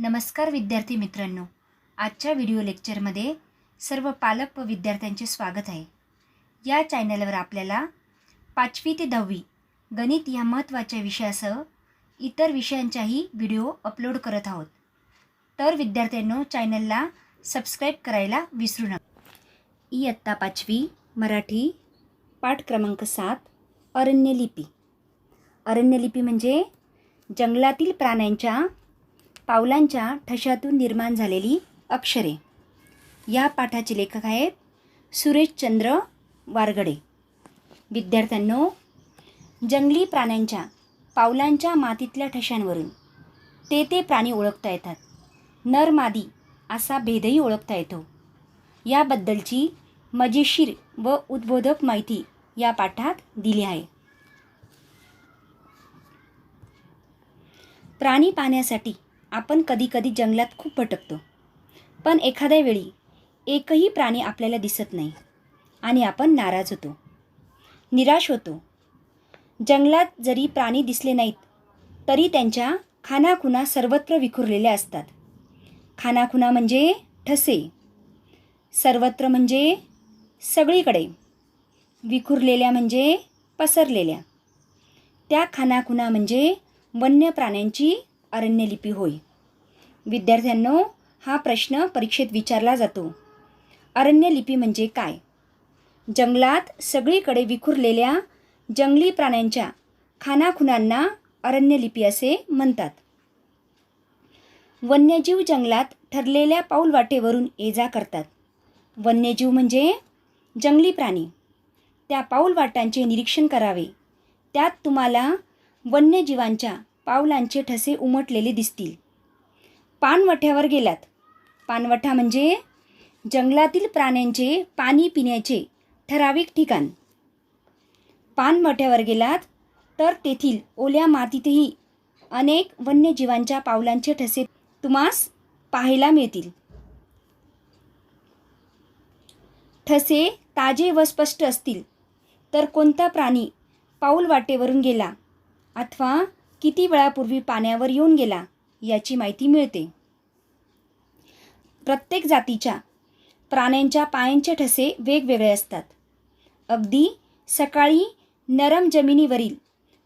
नमस्कार विद्यार्थी मित्रांनो. आजच्या व्हिडिओ लेक्चरमध्ये सर्व पालक व विद्यार्थ्यांचे स्वागत आहे. या चॅनलवर आपल्याला पाचवी ते दहावी गणित या महत्त्वाच्या विषयासह इतर विषयांच्याही व्हिडिओ अपलोड करत आहोत. तर विद्यार्थ्यांनो चॅनलला सबस्क्राईब करायला विसरू नका. इयत्ता पाचवी मराठी पाठ क्रमांक सात अरण्यलिपी. अरण्यलिपी म्हणजे जंगलातील प्राण्यांच्या पावलांच्या ठशातून निर्माण झालेली अक्षरे. या पाठाचे लेखक आहेत सुरेशचंद्र वारगडे. विद्यार्थ्यांनो जंगली प्राण्यांच्या पावलांच्या मातीतल्या ठशांवरून ते ते प्राणी ओळखता येतात. नर मादी असा भेदही ओळखता येतो. याबद्दलची मजेशीर व उद्बोधक माहिती या पाठात दिली आहे. प्राणी पाहण्यासाठी आपण कधीकधी जंगलात खूप भटकतो. पण एखाद्या वेळी एकही प्राणी आपल्याला दिसत नाही आणि आपण नाराज होतो. निराश होतो. जंगलात जरी प्राणी दिसले नाहीत तरी त्यांच्या खानाखुणा सर्वत्र विखुरलेल्या असतात. खानाखुणा म्हणजे ठसे. सर्वत्र म्हणजे सगळीकडे. विखुरलेल्या म्हणजे पसरलेल्या. त्या खानाखुणा म्हणजे वन्य प्राण्यांची अरण्यलिपी होय. विद्यार्थ्यांनो हा प्रश्न परीक्षेत विचारला जातो. अरण्यलिपी म्हणजे काय? जंगलात सगळीकडे विखुरलेल्या जंगली प्राण्यांच्या खानाखुणांना अरण्यलिपी असे म्हणतात. वन्यजीव जंगलात ठरलेल्या पाऊलवाटेवरून ये जा करतात. वन्यजीव म्हणजे जंगली प्राणी. त्या पाऊलवाटांचे निरीक्षण करावे. त्यात तुम्हाला वन्यजीवांच्या पावलांचे ठसे उमटलेले दिसतील. पानवठ्यावर गेलात. पानवठा म्हणजे जंगलातील प्राण्यांचे पाणी पिण्याचे ठराविक ठिकाण. पानवठ्यावर गेलात तर तेथील ओल्या मातीतही अनेक वन्यजीवांच्या पावलांचे ठसे तुम्हास पाहायला मिळतील. ठसे ताजे व स्पष्ट असतील तर कोणता प्राणी पाऊल वाटेवरून गेला? अथवा किती वेळापूर्वी पाण्यावर येऊन गेला याची माहिती मिळते. प्रत्येक जातीच्या प्राण्यांच्या पायांचे ठसे वेगवेगळे असतात. अगदी सकाळी नरम जमिनीवरील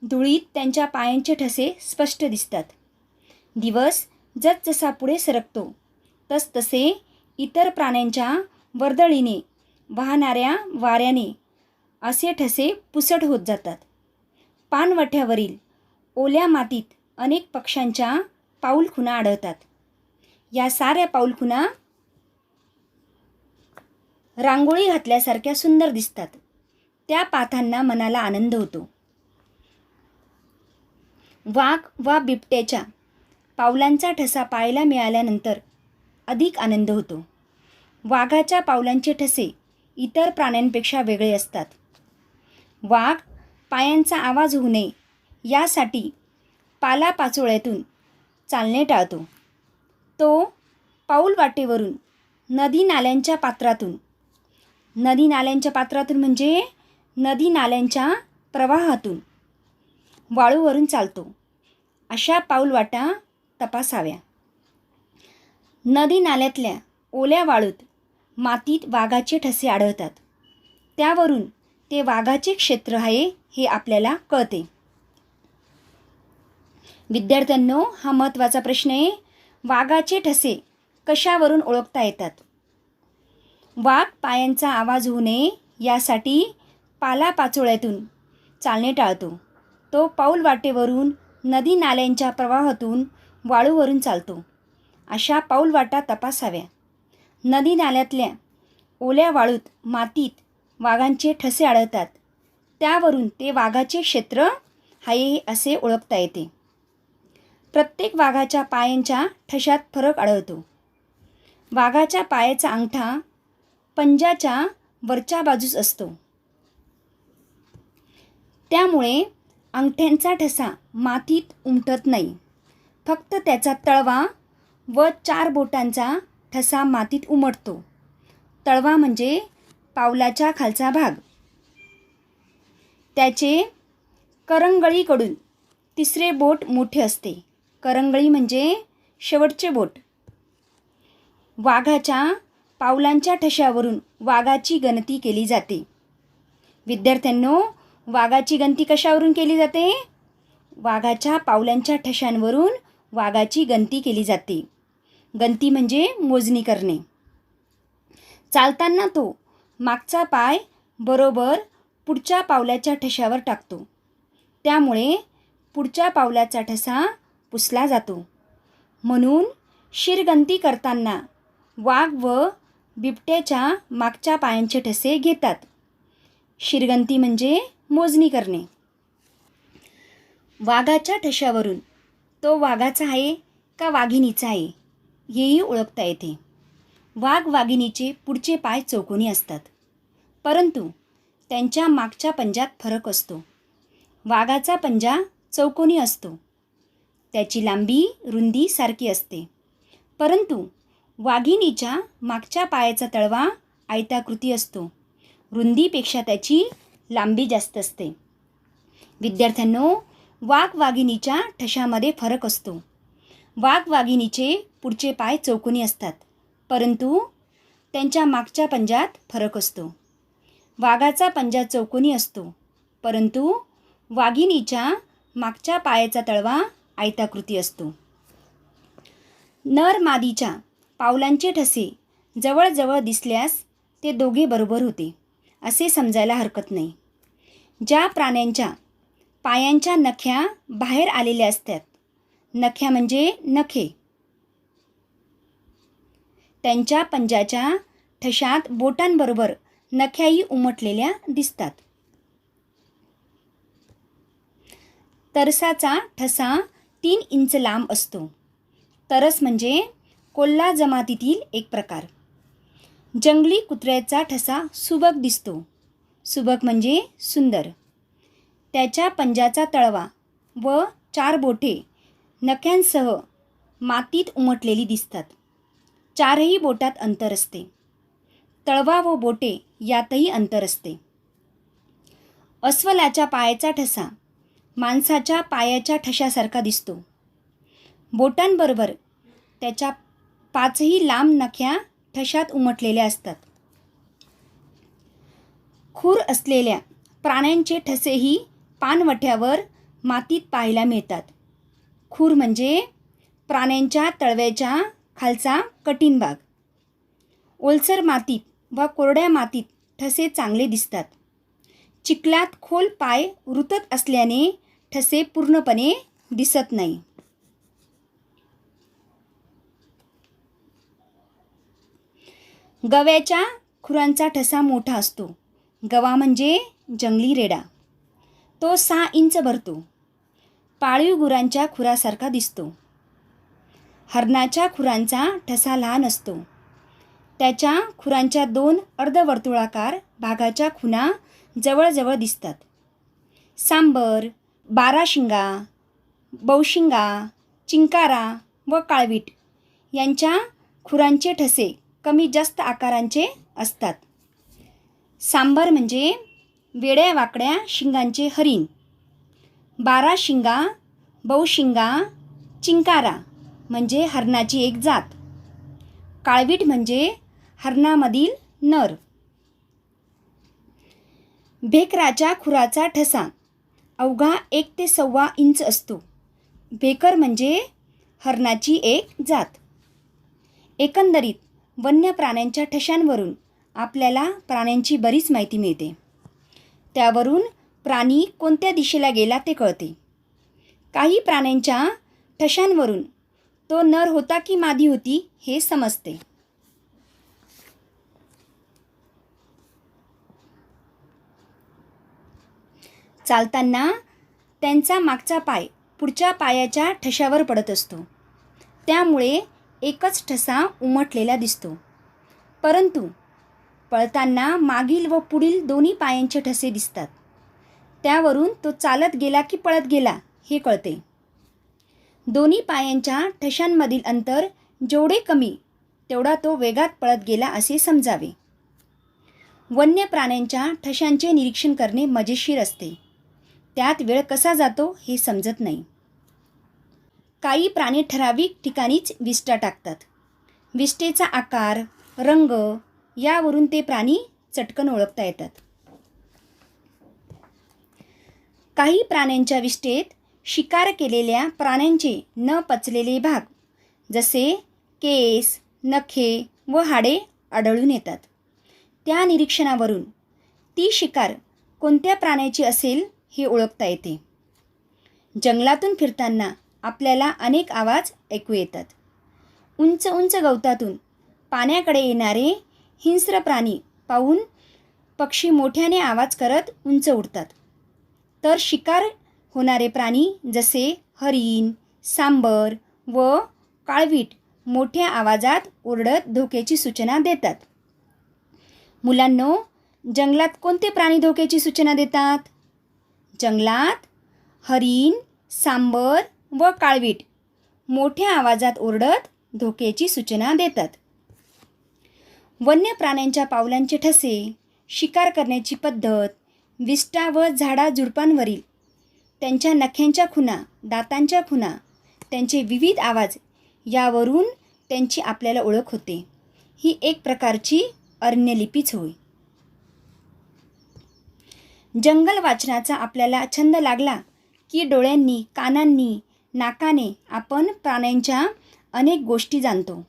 धुळीत त्यांच्या पायांचे ठसे स्पष्ट दिसतात. दिवस जसजसा पुढे सरकतो तसतसे इतर प्राण्यांच्या वर्दळीने वाहणाऱ्या वाऱ्याने असे ठसे पुसट होत जातात. पानवठ्यावरील ओल्या मातीत अनेक पक्ष्यांच्या पाऊलखुणा आढळतात. या साऱ्या पाऊलखुणा रांगोळी घातल्यासारख्या सुंदर दिसतात. त्या पाथांना मनाला आनंद होतो. वाघ वा बिबट्याच्या पावलांचा ठसा पाहायला मिळाल्यानंतर अधिक आनंद होतो. वाघाच्या पावलांचे ठसे इतर प्राण्यांपेक्षा वेगळे असतात. वाघ पायांचा आवाज होऊ नये यासाठी पालापाचोळ्यातून चालणे टाळतो. तो पाऊल वाटेवरून नदी नाल्यांच्या पात्रातून नदी नाल्यांच्या पात्रातून म्हणजे नदी नाल्यांच्या प्रवाहातून वाळूवरून चालतो. अशा पाऊलवाटा तपासाव्या. नदी नाल्यातल्या ओल्या वाळूत मातीत वाघाचे ठसे आढळतात. त्यावरून ते वाघाचे क्षेत्र आहे हे आपल्याला कळते. विद्यार्थ्यांनो हा महत्त्वाचा प्रश्न आहे. वाघाचे ठसे कशावरून ओळखता येतात? वाघ पायांचा आवाज होऊ नये यासाठी पालापाचोळ्यातून चालणे टाळतो. तो पाऊल वाटेवरून नदी नाल्यांच्या प्रवाहातून वाळूवरून चालतो. अशा पाऊलवाटा तपासाव्या. नदी नाल्यातल्या ओल्या वाळूत मातीत वाघांचे ठसे आढळतात. त्यावरून ते वाघाचे क्षेत्र आहे असे ओळखता येते. प्रत्येक वाघाच्या पायांच्या ठशात फरक आढळतो. वाघाच्या पायाचा अंगठा पंजाच्या वरच्या बाजूस असतो. त्यामुळे अंगठ्यांचा ठसा मातीत उमटत नाही. फक्त त्याचा तळवा व चार बोटांचा ठसा मातीत उमटतो. तळवा म्हणजे पावलाच्या खालचा भाग. त्याचे करंगळीकडून तिसरे बोट मोठे असते. करंगळी म्हणजे शेवटचे बोट. वाघाच्या पावलांच्या ठशावरून वाघाची गणती केली जाते. विद्यार्थ्यांनो वाघाची गणती कशावरून केली जाते? वाघाच्या पावलांच्या ठशांवरून वाघाची गणती केली जाते. गणती म्हणजे मोजणी करणे. चालताना तो मागचा पाय बरोबर पुढच्या पावलाच्या ठशावर टाकतो. त्यामुळे पुढच्या पावलाचा ठसा पुसला जातो. म्हणून शिरगंती करताना वाघ व बिबट्याच्या मागच्या पायांचे ठसे घेतात. शिरगंती म्हणजे मोजणी करणे. वाघाच्या ठशावरून तो वाघाचा आहे का वाघिणीचा आहे हेही ओळखता येते. वाघ वाघिणीचे पुढचे पाय चौकोनी असतात. परंतु त्यांच्या मागच्या पंजात फरक असतो. वाघाचा पंजा चौकोनी असतो. त्याची लांबी रुंदी सारखी असते. परंतु वाघिणीच्या मागच्या पायाचा तळवा आयताकृती असतो. रुंदीपेक्षा त्याची लांबी जास्त असते. विद्यार्थ्यांनो वाघ वाघिणीच्या ठशामध्ये फरक असतो. वाघ वाघिणीचे पुढचे पाय चौकोनी असतात परंतु त्यांच्या मागच्या पंजात फरक असतो. वाघाचा पंजा चौकोनी असतो परंतु वाघिणीच्या मागच्या पायाचा तळवा आयताकृती असतो. नर मादीच्या पावलांचे ठसे जवळजवळ दिसल्यास ते दोघे बरोबर होते असे समजायला हरकत नाही. ज्या प्राण्यांच्या पायांच्या नख्या बाहेर आलेल्या असतात नख्या म्हणजे नखे. त्यांच्या पंजाच्या ठशात बोटांबरोबर नख्याही उमटलेल्या दिसतात. तरसाचा ठसा तीन इंच लांब असतो. तरस म्हणजे कोल्हा जमातीतील एक प्रकार. जंगली कुत्र्याचा ठसा सुबक दिसतो. सुबक म्हणजे सुंदर. त्याच्या पंजाचा तळवा व चार बोटे नख्यांसह मातीत उमटलेली दिसतात. चारही बोटात अंतर असते. तळवा व बोटे यातही अंतर असते. अस्वलाच्या पायाचा ठसा माणसाच्या पायाच्या ठशासारखा दिसतो. बोटांबरोबर त्याच्या पाचही लांब नख्या ठशात उमटलेल्या असतात. खूर असलेल्या प्राण्यांचे ठसेही पानवठ्यावर मातीत पाहायला मिळतात. खूर म्हणजे प्राण्यांच्या तळव्याच्या खालचा कठीण भाग. ओलसर मातीत व कोरड्या मातीत ठसे चांगले दिसतात. चिखलात खोल पाय रुतत असल्याने ठसे पूर्णपणे दिसत नाही. गव्याच्या खुरांचा ठसा मोठा असतो. गवा म्हणजे जंगली रेडा. तो सहा इंच भरतो. पाळीव गुरांच्या खुरासारखा दिसतो. हरणाच्या खुरांचा ठसा लहान असतो. त्याच्या खुरांच्या दोन अर्धवर्तुळाकार भागाच्या खुणा जवळजवळ दिसतात. सांबर बाराशिंगा बौशिंगा चिंकारा व काळवीट यांच्या खुरांचे ठसे कमी जास्त आकारांचे असतात. सांबर म्हणजे वेड्या वाकड्या शिंगांचे हरिण. बारा शिंगा चिंकारा म्हणजे हरणाची एक जात. काळवीट म्हणजे हरणामधील नर. भेकराच्या खुराचा ठसा अवघा एक ते सव्वा इंच असतो. भेकर म्हणजे हरणाची एक जात. एकंदरीत वन्य प्राण्यांच्या ठशांवरून आपल्याला प्राण्यांची बरीच माहिती मिळते. त्यावरून प्राणी कोणत्या दिशेला गेला ते कळते. काही प्राण्यांच्या ठशांवरून तो नर होता की मादी होती हे समजते. चालताना त्यांचा मागचा पाय पुढच्या पायाच्या ठशावर पडत असतो. त्यामुळे एकच ठसा उमटलेला दिसतो. परंतु पळताना मागील व पुढील दोन्ही पायांचे ठसे दिसतात. त्यावरून तो चालत गेला की पळत गेला हे कळते. दोन्ही पायांच्या ठशांमधील अंतर जेवढे कमी तेवढा तो वेगात पळत गेला असे समजावे. वन्य प्राण्यांच्या ठशांचे निरीक्षण करणे मजेशीर असते. त्यात वेळ कसा जातो हे समजत नाही. काही प्राणी ठराविक ठिकाणीच विष्टा टाकतात. विष्टेचा आकार रंग यावरून ते प्राणी चटकन ओळखता येतात. काही प्राण्यांच्या विष्टेत शिकार केलेल्या प्राण्यांचे न पचलेले भाग जसे केस नखे व हाडे आढळून येतात. त्या निरीक्षणावरून ती शिकार कोणत्या प्राण्याची असेल हे ओळखता येते. जंगलातून फिरताना आपल्याला अनेक आवाज ऐकू येतात. उंच उंच गवतातून पाण्याकडे येणारे हिंस्र प्राणी पाहून पक्षी मोठ्याने आवाज करत उंच उडतात. तर शिकार होणारे प्राणी जसे हरिण सांबर व काळवीट मोठ्या आवाजात ओरडत धोक्याची सूचना देतात. मुलांनो जंगलात कोणते प्राणी धोक्याची सूचना देतात? जंगलात हरिण सांबर व काळवीट मोठ्या आवाजात ओरडत धोक्याची सूचना देतात. वन्य प्राण्यांच्या पावलांचे ठसे शिकार करण्याची पद्धत विष्टा व झाडाझुडपांवरील त्यांच्या नख्यांच्या खुणा दातांच्या खुणा त्यांचे विविध आवाज यावरून त्यांची आपल्याला ओळख होते. ही एक प्रकारची अरण्यलिपीच होय. जंगल वाचनाचा आपल्याला छंद लागला की डोळ्यांनी कानांनी नाकाने आपण प्राण्यांच्या अनेक गोष्टी जाणतो.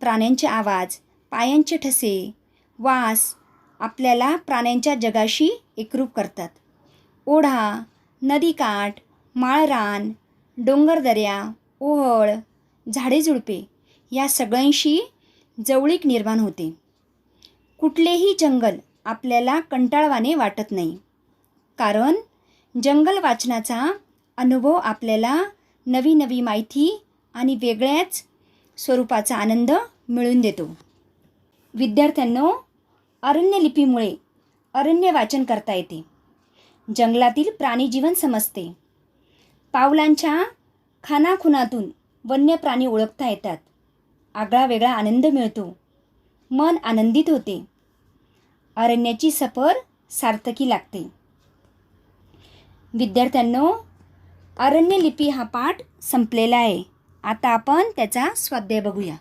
प्राण्यांचे आवाज पायांचे ठसे वास आपल्याला प्राण्यांच्या जगाशी एकरूप करतात. ओढा नदीकाठ माळरान डोंगरदऱ्या ओहळ झाडेझुडपे या सगळ्यांशी जवळीक निर्माण होते. कुठलेही जंगल आपल्याला कंटाळवाने वाटत नाही. कारण जंगल वाचनाचा अनुभव आपल्याला नवी नवी माहिती आणि वेगळ्याच स्वरूपाचा आनंद मिळून देतो. विद्यार्थ्यांनो अरण्यलिपीमुळे अरण्य वाचन करता येते. जंगलातील प्राणीजीवन समजते. पावलांच्या खानाखुनातून वन्य प्राणी ओळखता येतात. आगळा वेगळा आनंद मिळतो. मन आनंदित होते. अरण्याची सफर सार्थकी लागते. विद्यार्थ्यांनो अरण्यलिपी हा पाठ संपलेला आहे. आता आपण त्याचा स्वाध्याय बघूया.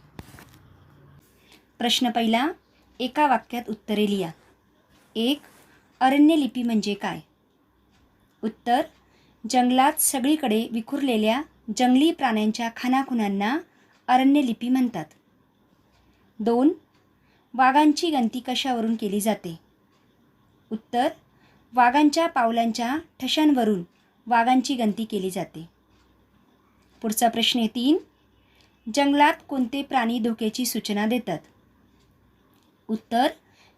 प्रश्न पहिला एका वाक्यात उत्तरे लिहा. एक अरण्यलिपी म्हणजे काय? उत्तर जंगलात सगळीकडे विखुरलेल्या जंगली प्राण्यांच्या खानाखुनांना अरण्यलिपी म्हणतात. दोन वाघांची गणती कशावरून केली जाते? उत्तर वाघांच्या पावलांच्या ठशांवरून वाघांची गणती केली जाते. पुढचा प्रश्न आहे तीन. जंगलात कोणते प्राणी धोक्याची सूचना देतात? उत्तर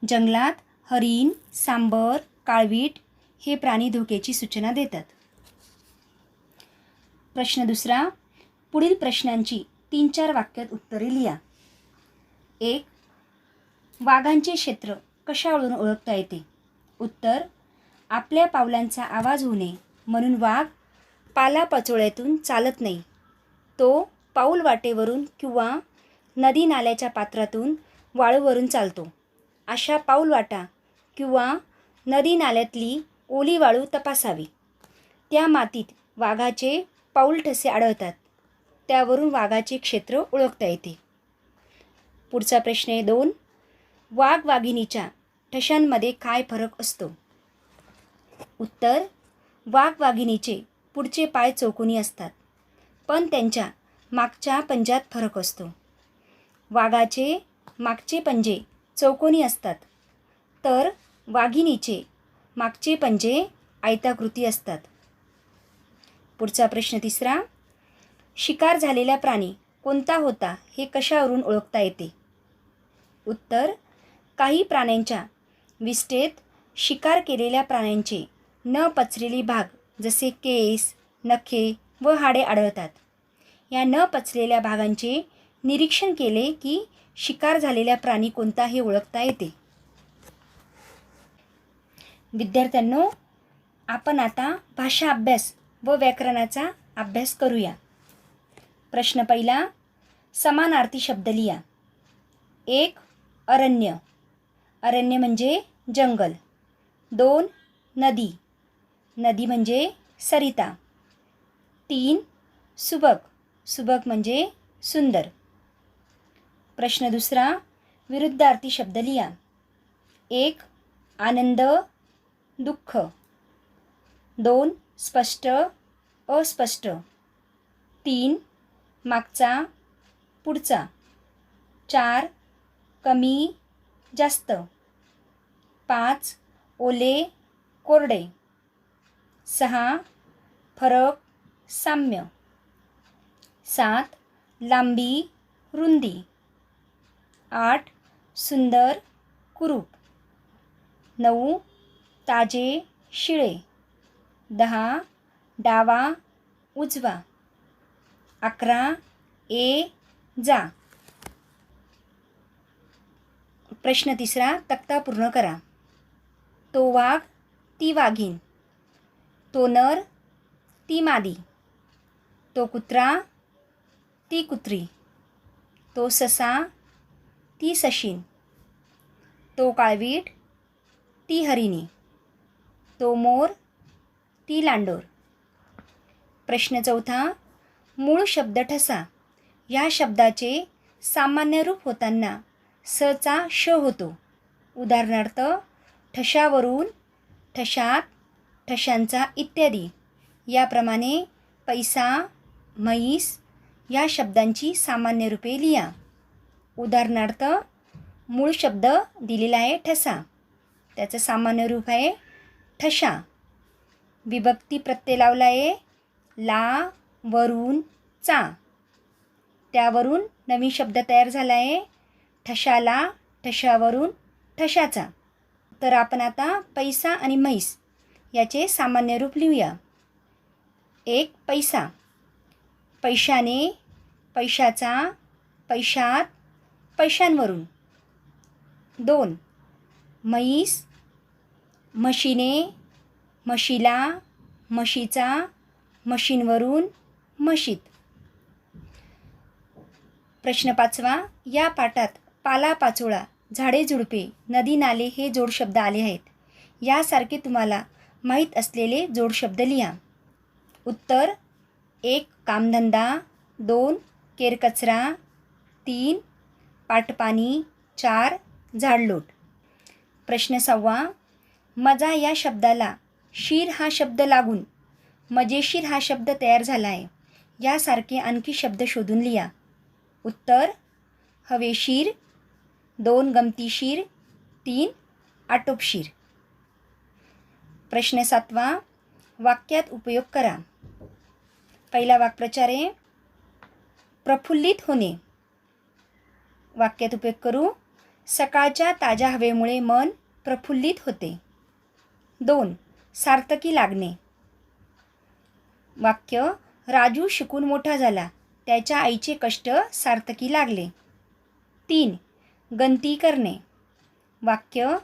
जंगलात हरिण सांबर काळवीट हे प्राणी धोक्याची सूचना देतात. प्रश्न दुसरा. पुढील प्रश्नांची तीन चार वाक्यात उत्तरे लिहा. एक. वाघांचे क्षेत्र कशावरून ओळखता येते? उत्तर आपल्या पावलांचा आवाज होणे म्हणून वाघ पालापाचोळ्यातून चालत नाही. तो पाऊल वाटेवरून किंवा नदी नाल्याच्या पात्रातून वाळूवरून चालतो. अशा पाऊलवाटा किंवा नदी नाल्यातली ओली वाळू तपासावी. त्या मातीत वाघाचे पाऊल ठसे आढळतात. त्यावरून वाघाचे क्षेत्र ओळखता येते. पुढचा प्रश्न आहे दोन. वाघ वाघिणीच्या ठशांमध्ये काय फरक असतो? उत्तर वाघ वाघिणीचे पुढचे पाय चौकोनी असतात पण त्यांच्या मागच्या पंजात फरक असतो. वाघाचे मागचे पंजे चौकोनी असतात तर वाघिणीचे मागचे पंजे आयताकृती असतात. पुढचा प्रश्न तिसरा शिकार झालेला प्राणी कोणता होता हे कशावरून ओळखता येते? उत्तर काही प्राण्यांच्या विष्ठेत शिकार केलेल्या प्राण्यांचे न पचलेले भाग जसे केस नखे व हाडे आढळतात. या न पचलेल्या भागांचे निरीक्षण केले की शिकार झालेला प्राणी कोणता हे ओळखता येते. विद्यार्थ्यांनो आपण आता भाषा अभ्यास व व्याकरणाचा अभ्यास करूया. प्रश्न पहिला समानार्थी शब्द लिहा. एक अरण्य. अरण्य म्हणजे जंगल. दोन नदी. नदी म्हणजे सरिता. तीन सुबक. सुबक म्हणजे सुंदर. प्रश्न दुसरा विरुद्धार्थी शब्द लिहा. एक आनंद दुःख. दोन स्पष्ट अस्पष्ट. तीन मागचा पुढचा. चार कमी जास्त. पाच ओले कोरडे. सहा फरक साम्य. सात लांबी रुंदी. आठ सुंदर कुरूप. नऊ ताजे शिळे. दहा डावा उजवा. अकरा ए जा. प्रश्न तिसरा तक्ता पूर्ण करा. तो वाघ ती वाघीण. तो नर ती मादी. तो कुत्रा ती कुत्री. तो ससा ती सशीन. तो काळवीट ती हरिणी. तो मोर ती लांडोर. प्रश्न चौथा मूळ शब्द ठसा. या शब्दाचे सामान्य रूप होताना सचा श होतो. उदाहरणार्थ ठशावरून ठशात ठशांचा इत्यादी. याप्रमाणे पैसा म्हैस या शब्दांची सामान्य रूपे लिहा. उदाहरणार्थ मूळ शब्द दिलेला आहे ठसा. त्याचं सामान्य रूप आहे ठशा. विभक्ती प्रत्यय लावला आहे ला वरून चा. त्यावरून नवीन शब्द तयार झाला आहे ठशाला ठशावरून ठशाचा. तर आपण आता पैसा आणि म्हैस याचे सामान्य रूप लिहूया. एक पैसा. पैशाने पैशाचा पैशात पैशांवरून. दोन म्हैस म्हशीने म्हशीला म्हशीचा म्हशींवरून म्हशीत. प्रश्न पाचवा या पाठात पाला पाचोळा. झाडे झुडपे नदी नाले हे जोडशब्द आले आहेत. यासारखे तुम्हाला माहीत असलेले जोडशब्द लिहा. उत्तर एक कामधंदा दोन केरकचरा तीन पाटपाणी चार झाडलोट. प्रश्न सहावा मजा या शब्दाला शीर हा शब्द लागून मजेशीर हा शब्द तयार झाला आहे. यासारखे आणखी शब्द शोधून लिहा. उत्तर हवेशीर दोन गमतीशीर तीन आटोपशीर प्रश्न सातवा वाक्यात उपयोग करा. पहिला वाक्प्रचार आहे प्रफुल्लित होणे. वाक्यात उपयोग करू सकाळच्या ताज्या हवेमुळे मन प्रफुल्लित होते. दोन सार्थकी लागणे. वाक्य राजू शिकून मोठा झाला. त्याच्या आईचे कष्ट सार्थकी लागले. तीन गंती करणे. वाक्य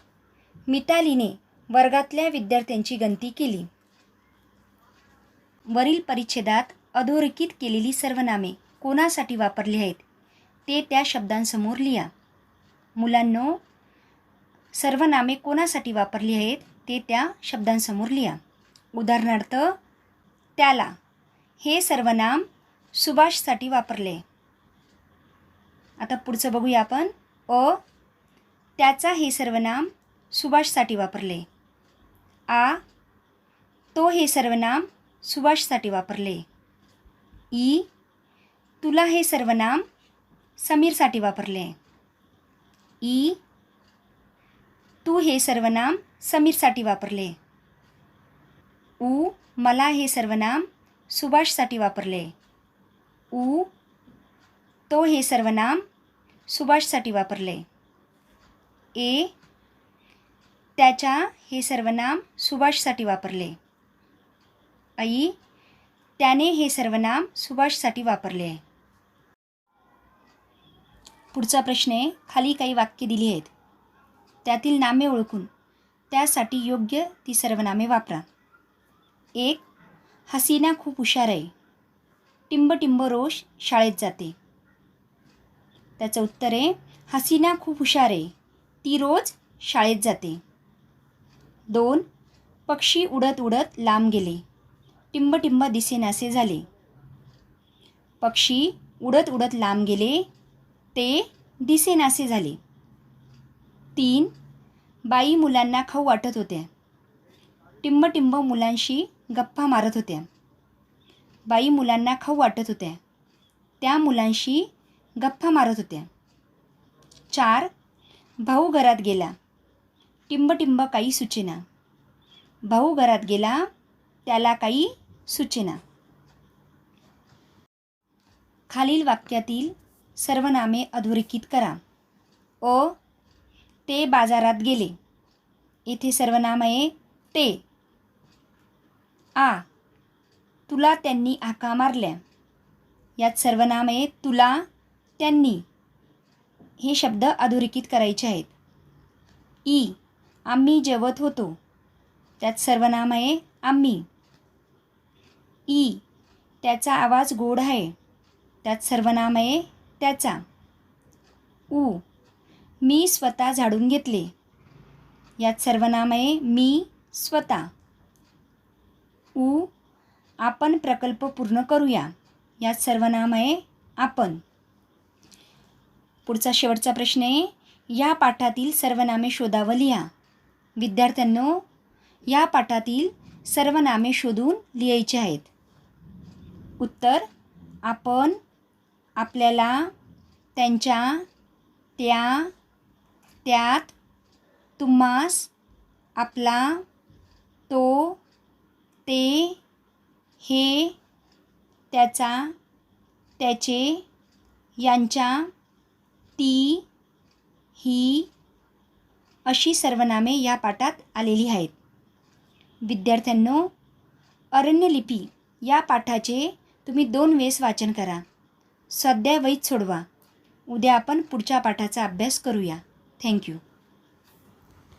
मितालीने वर्गातल्या विद्यार्थ्यांची गंती केली. वरील परिच्छेदात अधोरेखित केलेली सर्वनामे कोणासाठी वापरली आहेत ते त्या शब्दांसमोर लिहा. मुलांनो सर्वनामे कोणासाठी वापरली आहेत ते त्या शब्दांसमोर लिहा. उदाहरणार्थ त्याला हे सर्वनाम सुभाषसाठी वापरले. आता पुढचं बघूया आपण. अ त्याचा हे सर्वनाम सुभाषसाठी वापरले. आ तो हे सर्वनाम सुभाषसाठी वापरले. ई तुला हे सर्वनाम समीरसाठी वापरले. ई तू हे सर्वनाम समीरसाठी वापरले. ऊ मला हे सर्वनाम सुभाषसाठी वापरले. ऊ तो हे सर्वनाम सुभाषसाठी वापरले. ए त्याच्या हे सर्वनाम सुभाषसाठी वापरले. आई त्याने हे सर्वनाम सुभाषसाठी सर्वनाम पुढचा प्रश्न आहे खाली काही वाक्य दिली आहेत. त्यातील नामे ओळखून त्यासाठी योग्य ती सर्वनामे वापरा. एक हसीना खूप हुशार आहे. टिंब टिंब रोष शाळेत जाते. त्याचं उत्तर आहे हसीना खूप हुशार आहे. ती रोज शाळेत जाते. दोन पक्षी उडत उडत लांब गेले. टिंब टिंब दिसेनासे झाले. पक्षी उडत उडत लांब गेले ते दिसेनासे झाले. तीन बाई मुलांना खाऊ वाटत होत्या. टिंब टिंब मुलांशी गप्पा मारत होत्या. बाई मुलांना खाऊ वाटत होत्या. त्या मुलांशी गप्पा मारत होत्या. चार भाऊ घरात गेला. टिंबटिंब काही सुचेना. भाऊ घरात गेला त्याला काही सुचेना. खालील वाक्यातील सर्वनामे अधोरेखित करा. ओ ते बाजारात गेले. येथे सर्वनाम आहे ते. आ तुला त्यांनी हाका मारल्या. यात सर्वनाम आहे तुला त्यांनी हे शब्द अधोरेखित करायचे आहेत. ई आम्ही जेवत होतो. त्यात सर्वनाम आहे आम्ही. ई त्याचा आवाज गोड आहे. त्यात सर्वनाम आहे त्याचा. उ मी स्वतः झाडून घेतले. यात सर्वनाम आहे मी स्वतः. उ आपण प्रकल्प पूर्ण करूया. यात सर्वनाम आहे आपण. पुढचा शेवटचा प्रश्न आहे. या पाठातील सर्वनामे शोधावं लिहा. विद्यार्थ्यांनो या पाठातील सर्वनामे शोधून लिहायचे आहेत. उत्तर आपण आपल्याला त्यांच्या त्या त्यात तुम्हास आपला तो ते हे त्याचा त्याचे यांच्या ती ही अशी सर्वनामे या पाठात आलेली आहेत. विद्यार्थ्यांनो अरण्यलिपी या पाठाचे तुम्ही दोन वेळेस वाचन करा. सध्या वहीत सोडवा. उद्या आपण पुढच्या पाठाचा अभ्यास करूया. थँक्यू.